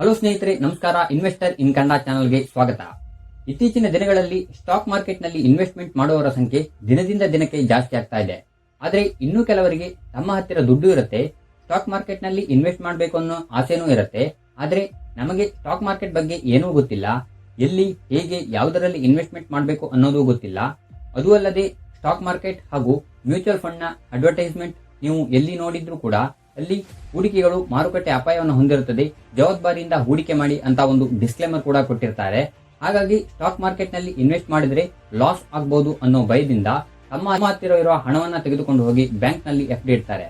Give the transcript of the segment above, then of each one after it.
Hello ಸ್ನೇಹಿತರೆ, ನಮಸ್ಕಾರ. Investor ಇನ್ ಕನ್ನಡ ಚಾನಲ್ಗೆ ಸ್ವಾಗತ. ಇತ್ತೀಚಿನ ದಿನಗಳಲ್ಲಿ ಸ್ಟಾಕ್ ಮಾರ್ಕೆಟ್ನಲ್ಲಿ ಇನ್ವೆಸ್ಟ್ಮೆಂಟ್ ಮಾಡುವವರ ಸಂಖ್ಯೆ ದಿನದಿಂದ ದಿನಕ್ಕೆ ಜಾಸ್ತಿ ಆಗ್ತಾ ಇದೆ. ಆದರೆ ಇನ್ನೂ ಕೆಲವರಿಗೆ ತಮ್ಮ ಹತ್ತಿರ ದುಡ್ಡು ಇರುತ್ತೆ ಸ್ಟಾಕ್ ಮಾರ್ಕೆಟ್ನಲ್ಲಿ ಇನ್ವೆಸ್ಟ್ ಮಾಡಬೇಕು ಅನ್ನೋ ಆಸೆನೂ ಇರುತ್ತೆ. ಆದರೆ ನಮಗೆ ಸ್ಟಾಕ್ ಮಾರ್ಕೆಟ್ ಬಗ್ಗೆ ಏನೂ ಗೊತ್ತಿಲ್ಲ. ಎಲ್ಲಿ, ಹೇಗೆ, ಯಾವುದರಲ್ಲಿ ಇನ್ವೆಸ್ಟ್ಮೆಂಟ್ ಮಾಡಬೇಕು ಅನ್ನೋದು ಗೊತ್ತಿಲ್ಲ. ಅದು ಅಲ್ಲದೆ ಸ್ಟಾಕ್ ಮಾರ್ಕೆಟ್ ಹಾಗೂ ಮ್ಯೂಚುವಲ್ ಫಂಡ್ನ ಅಡ್ವರ್ಟೈಸ್ಮೆಂಟ್ ನೀವು ಎಲ್ಲಿ ನೋಡಿದ್ರೂ ಕೂಡ ಅಲ್ಲಿ ಹೂಡಿಕೆಗಳು ಮಾರುಕಟ್ಟೆ ಅಪಾಯವನ್ನು ಹೊಂದಿರುತ್ತದೆ. ಜವಾಬ್ದಾರಿಯಿಂದ ಹೂಡಿಕೆ ಮಾಡಿ ಅಂತ ಒಂದು ಡಿಸ್ಕ್ಲೇಮರ್ ಕೂಡ ಕೊಟ್ಟಿರ್ತಾರೆ. ಹಾಗಾಗಿ ಸ್ಟಾಕ್ ಮಾರ್ಕೆಟ್ನಲ್ಲಿ ಇನ್ವೆಸ್ಟ್ ಮಾಡಿದ್ರೆ ಲಾಸ್ ಆಗಬಹುದು ಅನ್ನೋ ಭಯದಿಂದ ತಮ್ಮ ಹತ್ತಿರ ಇರುವ ಹಣವನ್ನ ತೆಗೆದುಕೊಂಡು ಹೋಗಿ ಬ್ಯಾಂಕ್ನಲ್ಲಿ ಎಫ್ ಡಿ ಇಡ್ತಾರೆ.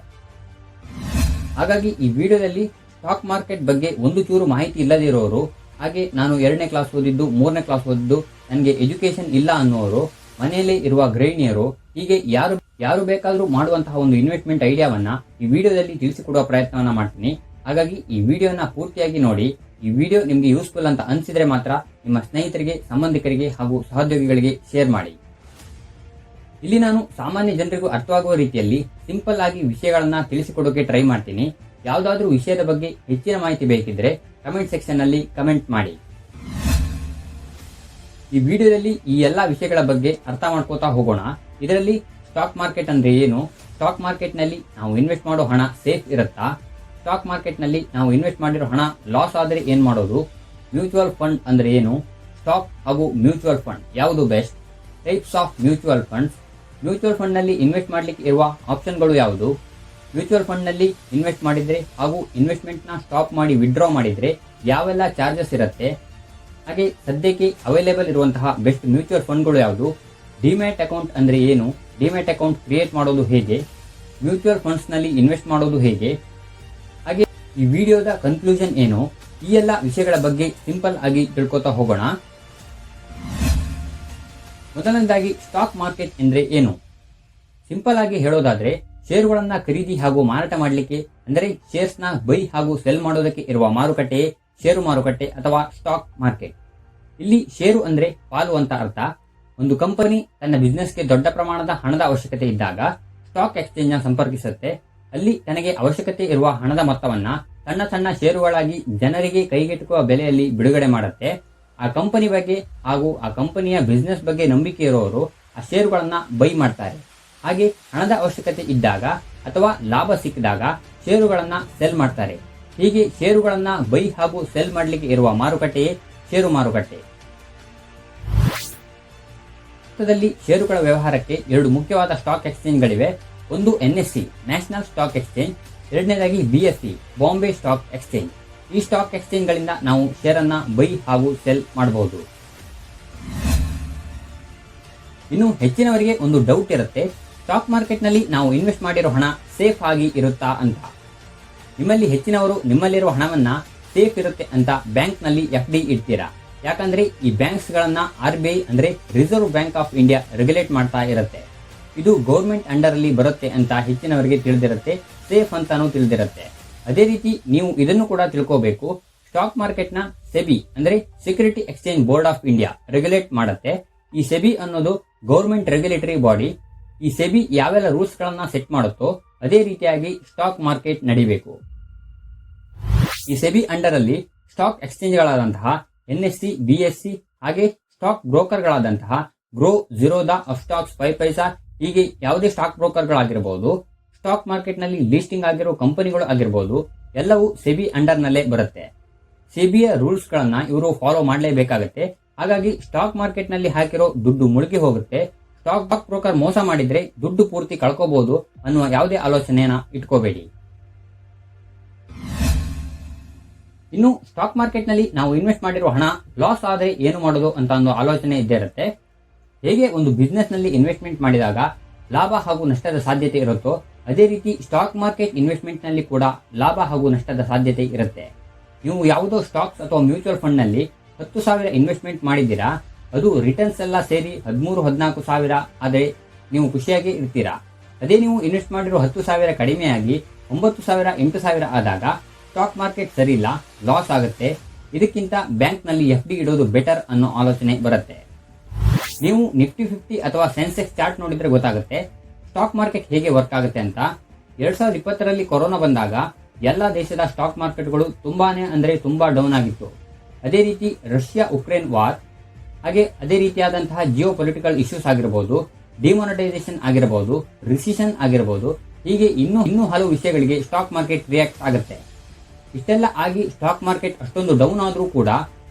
ಹಾಗಾಗಿ ಈ ವಿಡಿಯೋದಲ್ಲಿ ಸ್ಟಾಕ್ ಮಾರ್ಕೆಟ್ ಬಗ್ಗೆ ಒಂದು ಚೂರು ಮಾಹಿತಿ ಇಲ್ಲದೇ ಇರೋರು ಹಾಗೆ ನಾನು ಎರಡನೇ ಕ್ಲಾಸ್ ಓದಿದ್ದು, ಮೂರನೇ ಕ್ಲಾಸ್ ಓದಿದ್ದು, ನನಗೆ ಎಜುಕೇಶನ್ ಇಲ್ಲ ಅನ್ನೋರು, ಮನೆಯಲ್ಲೇ ಇರುವ ಗೃಹಿಣಿಯರು, ಹೀಗೆ ಯಾರು ಯಾರು ಬೇಕಾದರೂ ಮಾಡುವಂತಹ ಒಂದು ಇನ್ವೆಸ್ಟ್ಮೆಂಟ್ ಐಡಿಯಾವನ್ನ ಈ ವಿಡಿಯೋದಲ್ಲಿ ತಿಳಿಸಿಕೊಡುವ ಪ್ರಯತ್ನವನ್ನ ಮಾಡ್ತೀನಿ. ಹಾಗಾಗಿ ಈ ವಿಡಿಯೋನ ಪೂರ್ತಿಯಾಗಿ ನೋಡಿ. ಈ ವಿಡಿಯೋ ನಿಮಗೆ ಯೂಸ್ಫುಲ್ ಅಂತ ಅನಿಸಿದ್ರೆ ಮಾತ್ರ ನಿಮ್ಮ ಸ್ನೇಹಿತರಿಗೆ, ಸಂಬಂಧಿಕರಿಗೆ ಹಾಗೂ ಸಹೋದ್ಯೋಗಿಗಳಿಗೆ ಶೇರ್ ಮಾಡಿ. ಇಲ್ಲಿ ನಾನು ಸಾಮಾನ್ಯ ಜನರಿಗೂ ಅರ್ಥವಾಗುವ ರೀತಿಯಲ್ಲಿ ಸಿಂಪಲ್ ಆಗಿ ವಿಷಯಗಳನ್ನ ತಿಳಿಸಿಕೊಡೋಕೆ ಟ್ರೈ ಮಾಡ್ತೀನಿ. ಯಾವುದಾದ್ರೂ ವಿಷಯದ ಬಗ್ಗೆ ಹೆಚ್ಚಿನ ಮಾಹಿತಿ ಬೇಕಿದ್ರೆ ಕಮೆಂಟ್ ಸೆಕ್ಷನ್ನಲ್ಲಿ ಕಮೆಂಟ್ ಮಾಡಿ. ಈ ವಿಡಿಯೋದಲ್ಲಿ ಈ ಎಲ್ಲಾ ವಿಷಯಗಳ ಬಗ್ಗೆ ಅರ್ಥ ಮಾಡ್ಕೋತಾ ಹೋಗೋಣ. ಇದರಲ್ಲಿ ಸ್ಟಾಕ್ ಮಾರ್ಕೆಟ್ ಅಂದ್ರೆ ಏನು? ಸ್ಟಾಕ್ ಮಾರ್ಕೆಟ್ನಲ್ಲಿ ನಾವು ಇನ್ವೆಸ್ಟ್ ಮಾಡೋ ಹಣ ಸೇಫ್ ಇರುತ್ತಾ? ಸ್ಟಾಕ್ ಮಾರ್ಕೆಟ್ನಲ್ಲಿ ನಾವು ಇನ್ವೆಸ್ಟ್ ಮಾಡಿರೋ ಹಣ ಲಾಸ್ ಆದರೆ ಏನ್ ಮಾಡೋದು? ಮ್ಯೂಚುವಲ್ ಫಂಡ್ ಅಂದ್ರೆ ಏನು? ಸ್ಟಾಕ್ ಹಾಗೂ ಮ್ಯೂಚುವಲ್ ಫಂಡ್, ಯಾವುದು best? Types of mutual funds. Mutual ಫಂಡ್ನಲ್ಲಿ invest ಮಾಡ್ಲಿಕ್ಕೆ ಇರುವ ಆಪ್ಷನ್ಗಳು ಯಾವುದು? ಮ್ಯೂಚುವಲ್ ಫಂಡ್ನಲ್ಲಿ ಇನ್ವೆಸ್ಟ್ ಮಾಡಿದ್ರೆ ಹಾಗೂ ಇನ್ವೆಸ್ಟ್ಮೆಂಟ್ನ ಸ್ಟಾಪ್ ಮಾಡಿ ವಿಡ್ರಾ ಮಾಡಿದ್ರೆ ಯಾವೆಲ್ಲ ಚಾರ್ಜಸ್ ಇರುತ್ತೆ? ಹಾಗೆ ಸದ್ಯಕ್ಕೆ ಅವೈಲೇಬಲ್ ಇರುವಂತಹ ಬೆಸ್ಟ್ ಮ್ಯೂಚುವಲ್ ಫಂಡ್ಗಳು ಯಾವುದು? ಡಿಮ್ಯಾಟ್ ಅಕೌಂಟ್ ಅಂದ್ರೆ ಏನು? ಡಿಮ್ಯಾಟ್ ಅಕೌಂಟ್ ಕ್ರಿಯೇಟ್ ಮಾಡೋದು ಹೇಗೆ? ಮ್ಯೂಚುವಲ್ ಫಂಡ್ಸ್ನಲ್ಲಿ ಇನ್ವೆಸ್ಟ್ ಮಾಡೋದು ಹೇಗೆ? ಹಾಗೆ ಈ ವಿಡಿಯೋದ ಕನ್ಕ್ಲೂಷನ್ ಏನು? ಈ ಎಲ್ಲ ವಿಷಯಗಳ ಬಗ್ಗೆ ಸಿಂಪಲ್ ಆಗಿ ತಿಳ್ಕೊತಾ ಹೋಗೋಣ. ಮೊದಲನೇದಾಗಿ ಸ್ಟಾಕ್ ಮಾರ್ಕೆಟ್ ಅಂದ್ರೆ ಏನು? ಸಿಂಪಲ್ ಆಗಿ ಹೇಳೋದಾದ್ರೆ ಷೇರುಗಳನ್ನ ಖರೀದಿ ಹಾಗೂ ಮಾರಾಟ ಮಾಡಲಿಕ್ಕೆ, ಅಂದರೆ ಶೇರ್ಸ್ನ ಬೈ ಹಾಗೂ ಸೆಲ್ ಮಾಡೋದಕ್ಕೆ ಇರುವ ಮಾರುಕಟ್ಟೆಯೇ ಷೇರು ಮಾರುಕಟ್ಟೆ ಅಥವಾ ಸ್ಟಾಕ್ ಮಾರ್ಕೆಟ್ ಇಲ್ಲಿ ಷೇರು ಅಂದ್ರೆ ಪಾಲು ಅಂತ ಅರ್ಥ. ಒಂದು ಕಂಪನಿ ತನ್ನ ಬಿಸ್ನೆಸ್ಗೆ ದೊಡ್ಡ ಪ್ರಮಾಣದ ಹಣದ ಅವಶ್ಯಕತೆ ಇದ್ದಾಗ ಸ್ಟಾಕ್ ಎಕ್ಸ್ಚೇಂಜ್ನ ಸಂಪರ್ಕಿಸುತ್ತೆ. ಅಲ್ಲಿ ತನಗೆ ಅವಶ್ಯಕತೆ ಇರುವ ಹಣದ ಮೊತ್ತವನ್ನ ಸಣ್ಣ ಸಣ್ಣ ಷೇರುಗಳಾಗಿ ಜನರಿಗೆ ಕೈಗೆಟುಕುವ ಬೆಲೆಯಲ್ಲಿ ಬಿಡುಗಡೆ ಮಾಡುತ್ತೆ. ಆ ಕಂಪನಿ ಬಗ್ಗೆ ಹಾಗೂ ಆ ಕಂಪನಿಯ ಬಿಸ್ನೆಸ್ ಬಗ್ಗೆ ನಂಬಿಕೆ ಇರುವವರು ಆ ಷೇರುಗಳನ್ನ ಬೈ ಮಾಡ್ತಾರೆ. ಹಾಗೆ ಹಣದ ಅವಶ್ಯಕತೆ ಇದ್ದಾಗ ಅಥವಾ ಲಾಭ ಸಿಕ್ಕಿದಾಗ ಷೇರುಗಳನ್ನ ಸೆಲ್ ಮಾಡ್ತಾರೆ. ಹೀಗೆ ಷೇರುಗಳನ್ನ ಬೈ ಹಾಗೂ ಸೆಲ್ ಮಾಡಲಿಕ್ಕೆ ಇರುವ ಮಾರುಕಟ್ಟೆಯೇ ಷೇರು ಮಾರುಕಟ್ಟೆ. ಭಾರತದಲ್ಲಿ ಷೇರುಗಳ ವ್ಯವಹಾರಕ್ಕೆ ಎರಡು ಮುಖ್ಯವಾದ ಸ್ಟಾಕ್ ಎಕ್ಸ್ಚೇಂಜ್ಗಳಿವೆ ಒಂದು N S C national stock exchange ಎರಡನೇದಾಗಿ B S C Bombay stock exchange ಈ ಸ್ಟಾಕ್ ಎಕ್ಸ್ಚೇಂಜ್ಗಳಿಂದ ನಾವು ಶೇರನ್ನ ಬೈ ಹಾಗೂ ಸೆಲ್ ಮಾಡಬಹುದು. ಇನ್ನು ಹೆಚ್ಚಿನವರಿಗೆ ಒಂದು ಡೌಟ್ ಇರುತ್ತೆ. ಸ್ಟಾಕ್ ಮಾರ್ಕೆಟ್ನಲ್ಲಿ ನಾವು ಇನ್ವೆಸ್ಟ್ ಮಾಡಿರೋ ಹಣ ಸೇಫ್ ಆಗಿ ಇರುತ್ತಾ ಅಂತ. ನಿಮ್ಮಲ್ಲಿ ಹೆಚ್ಚಿನವರು ನಿಮ್ಮಲ್ಲಿರುವ ಹಣವನ್ನ ಸೇಫ್ ಇರುತ್ತೆ ಅಂತ ಬ್ಯಾಂಕ್ನಲ್ಲಿ ಎಫ್ ಡಿ ಇಡ್ತೀರಾ? ಯಾಕಂದ್ರೆ ಈ ಬ್ಯಾಂಕ್ಸ್ ಗಳನ್ನ ಆರ್ ಬಿ ಐ ಅಂದ್ರೆ reserve bank of India regulate ಮಾಡ್ತಾ ಇರುತ್ತೆ. ಇದು ಗೌರ್ಮೆಂಟ್ ಅಂಡರ್ ಅಲ್ಲಿ ಬರುತ್ತೆ ಅಂತ ಹೆಚ್ಚಿನವರಿಗೆ ತಿಳಿದಿರುತ್ತೆ ಸೇಫ್ ಅಂತಾನೂ ತಿಳಿದಿರುತ್ತೆ. ಅದೇ ರೀತಿ ನೀವು ಇದನ್ನು ಕೂಡ ತಿಳ್ಕೋಬೇಕು. ಸ್ಟಾಕ್ ಮಾರ್ಕೆಟ್ನ ಸೆಬಿ ಅಂದ್ರೆ security exchange board of India regulate ಮಾಡುತ್ತೆ. ಈ ಸೆಬಿ ಅನ್ನೋದು ಗೌರ್ಮೆಂಟ್ ರೆಗ್ಯುಲೇಟರಿ ಬಾಡಿ ಈ ಸೆಬಿ ಯಾವೆಲ್ಲ ರೂಲ್ಸ್ ಗಳನ್ನ ಸೆಟ್ ಮಾಡುತ್ತೋ ಅದೇ ರೀತಿಯಾಗಿ ಸ್ಟಾಕ್ ಮಾರ್ಕೆಟ್ ನಡಿಬೇಕು. ಈ ಸೆಬಿ ಅಂಡರ್ ಅಲ್ಲಿ ಸ್ಟಾಕ್ ಎಕ್ಸ್ಚೇಂಜ್ಗಳಾದಂತಹ ಎನ್ಎಸ್ಸಿ ಸಿ ಹಾಗೆ stock ಬ್ರೋಕರ್ಗಳಾದಂತಹ Groww Zerodha Upstox five paisa ಹೀಗೆ ಯಾವುದೇ ಸ್ಟಾಕ್ ಬ್ರೋಕರ್ಗಳಾಗಿರಬಹುದು ಸ್ಟಾಕ್ ಮಾರ್ಕೆಟ್ನಲ್ಲಿ ಲಿಸ್ಟಿಂಗ್ ಆಗಿರೋ ಕಂಪನಿಗಳು ಆಗಿರಬಹುದು ಎಲ್ಲವೂ ಸೆಬಿ ಅಂಡರ್ ನಲ್ಲೇ ಬರುತ್ತೆ. ಸೆಬಿಯ ರೂಲ್ಸ್ ಗಳನ್ನ ಇವರು ಫಾಲೋ ಮಾಡಲೇಬೇಕಾಗುತ್ತೆ. ಹಾಗಾಗಿ ಸ್ಟಾಕ್ ಮಾರ್ಕೆಟ್ನಲ್ಲಿ ಹಾಕಿರೋ ದುಡ್ಡು ಮುಳುಗಿ ಹೋಗುತ್ತೆ. ಸ್ಟಾಕ್ ಬ್ರೋಕರ್ ಮೋಸ ಮಾಡಿದ್ರೆ ದುಡ್ಡು ಪೂರ್ತಿ ಕಳ್ಕೋಬಹುದು ಅನ್ನುವ ಯಾವುದೇ ಆಲೋಚನೆಯನ್ನ ಇಟ್ಕೋಬೇಡಿ. ಇನ್ನು ಸ್ಟಾಕ್ ಮಾರ್ಕೆಟ್ನಲ್ಲಿ ನಾವು ಇನ್ವೆಸ್ಟ್ ಮಾಡಿರುವ ಹಣ ಲಾಸ್ ಆದರೆ ಏನು ಮಾಡೋದು ಅಂತ ಒಂದು ಆಲೋಚನೆ ಇದ್ದೇ ಇರುತ್ತೆ. ಹೇಗೆ ಒಂದು ಬಿಸ್ನೆಸ್ನಲ್ಲಿ ಇನ್ವೆಸ್ಟ್ಮೆಂಟ್ ಮಾಡಿದಾಗ ಲಾಭ ಹಾಗೂ ನಷ್ಟದ ಸಾಧ್ಯತೆ ಇರುತ್ತೋ, ಅದೇ ರೀತಿ ಸ್ಟಾಕ್ ಮಾರ್ಕೆಟ್ ಇನ್ವೆಸ್ಟ್ಮೆಂಟ್ನಲ್ಲಿ ಕೂಡ ಲಾಭ ಹಾಗೂ ನಷ್ಟದ ಸಾಧ್ಯತೆ ಇರುತ್ತೆ. ನೀವು ಯಾವುದೋ ಸ್ಟಾಕ್ಸ್ ಅಥವಾ ಮ್ಯೂಚುವಲ್ ಫಂಡ್ನಲ್ಲಿ ಹತ್ತು ಸಾವಿರ ಇನ್ವೆಸ್ಟ್ಮೆಂಟ್ ಮಾಡಿದ್ದೀರಾ, ಅದು ರಿಟರ್ನ್ಸ್ ಎಲ್ಲ ಸೇರಿ ಹದಿಮೂರು, ಹದಿನಾಲ್ಕು ಸಾವಿರ ಆದರೆ ನೀವು ಖುಷಿಯಾಗಿ ಇರ್ತೀರಾ. ಅದೇ ನೀವು ಇನ್ವೆಸ್ಟ್ ಮಾಡಿರೋ ಹತ್ತು ಸಾವಿರ ಕಡಿಮೆಯಾಗಿ ಒಂಬತ್ತು ಸಾವಿರ, ಎಂಟು ಸಾವಿರ ಆದಾಗ ಸ್ಟಾಕ್ ಮಾರ್ಕೆಟ್ ಸರಿ ಇಲ್ಲ, ಲಾಸ್ ಆಗುತ್ತೆ. ಇದಕ್ಕಿಂತ ಬ್ಯಾಂಕ್ನಲ್ಲಿ ಎಫ್ ಡಿ ಇಡೋದು ಬೆಟರ್ ಅನ್ನೋ ಆಲೋಚನೆ ಬರುತ್ತೆ. ನೀವು ನಿಫ್ಟಿ ಫಿಫ್ಟಿ ಅಥವಾ ಸೆನ್ಸೆಕ್ಸ್ ಚಾರ್ಟ್ ನೋಡಿದ್ರೆ ಗೊತ್ತಾಗುತ್ತೆ ಸ್ಟಾಕ್ ಮಾರ್ಕೆಟ್ ಹೇಗೆ ವರ್ಕ್ ಆಗುತ್ತೆ ಅಂತ. ಎರಡ್ ಸಾವಿರದ ಇಪ್ಪತ್ತರಲ್ಲಿ ಕೊರೋನಾ ಬಂದಾಗ ಎಲ್ಲ ದೇಶದ ಸ್ಟಾಕ್ ಮಾರ್ಕೆಟ್ಗಳು ತುಂಬಾನೇ ಅಂದ್ರೆ ತುಂಬಾ ಡೌನ್ ಆಗಿತ್ತು. ಅದೇ ರೀತಿ ರಷ್ಯಾ ಉಕ್ರೇನ್ ವಾರ್, ಹಾಗೆ ಅದೇ ರೀತಿಯಾದಂತಹ ಜಿಯೋ ಪೊಲಿಟಿಕಲ್ ಇಶ್ಯೂಸ್ ಆಗಿರಬಹುದು ಡಿಮಾನಿಟೈಸೇಷನ್ ಆಗಿರಬಹುದು ರಿಸಿಷನ್ ಆಗಿರಬಹುದು ಹೀಗೆ ಇನ್ನೂ ಇನ್ನೂ ಹಲವು ವಿಷಯಗಳಿಗೆ ಸ್ಟಾಕ್ ಮಾರ್ಕೆಟ್ ರಿಯಾಕ್ಟ್ ಆಗುತ್ತೆ. ಇಷ್ಟೆಲ್ಲ ಆಗಿ ಸ್ಟಾಕ್ ಮಾರ್ಕೆಟ್ ಅಷ್ಟೊಂದು ಡೌನ್ ಆದರೂ ಕೂಡ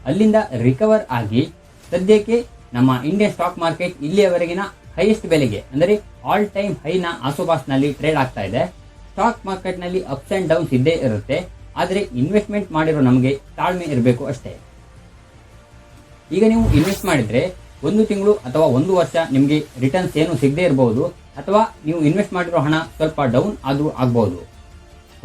ಅಲ್ಲಿಂದ ರಿಕವರ್ ಆಗಿ ಸದ್ಯಕ್ಕೆ ನಮ್ಮ ಇಂಡಿಯನ್ ಸ್ಟಾಕ್ ಮಾರ್ಕೆಟ್ ಇಲ್ಲಿಯವರೆಗಿನ ಹೈಯೆಸ್ಟ್ ಬೆಲೆಗೆ, ಅಂದರೆ ಆಲ್ ಟೈಮ್ ಹೈನ ಆಸುಪಾಸ್ನಲ್ಲಿ ಟ್ರೇಡ್ ಆಗ್ತಾ ಇದೆ. ಸ್ಟಾಕ್ ಮಾರ್ಕೆಟ್ನಲ್ಲಿ ಅಪ್ಸ್ ಅಂಡ್ ಡೌನ್ಸ್ ಇದ್ದೇ ಇರುತ್ತೆ. ಆದರೆ ಇನ್ವೆಸ್ಟ್ಮೆಂಟ್ ಮಾಡಿರೋ ನಮಗೆ ತಾಳ್ಮೆ ಇರಬೇಕು ಅಷ್ಟೇ. ಈಗ ನೀವು ಇನ್ವೆಸ್ಟ್ ಮಾಡಿದ್ರೆ ಒಂದು ತಿಂಗಳು ಅಥವಾ ಒಂದು ವರ್ಷ ನಿಮಗೆ ರಿಟರ್ನ್ಸ್ ಏನು ಸಿಗದೇ ಇರಬಹುದು ಅಥವಾ ನೀವು ಇನ್ವೆಸ್ಟ್ ಮಾಡಿರೋ ಹಣ ಸ್ವಲ್ಪ ಡೌನ್ ಆದರೂ ಆಗ್ಬಹುದು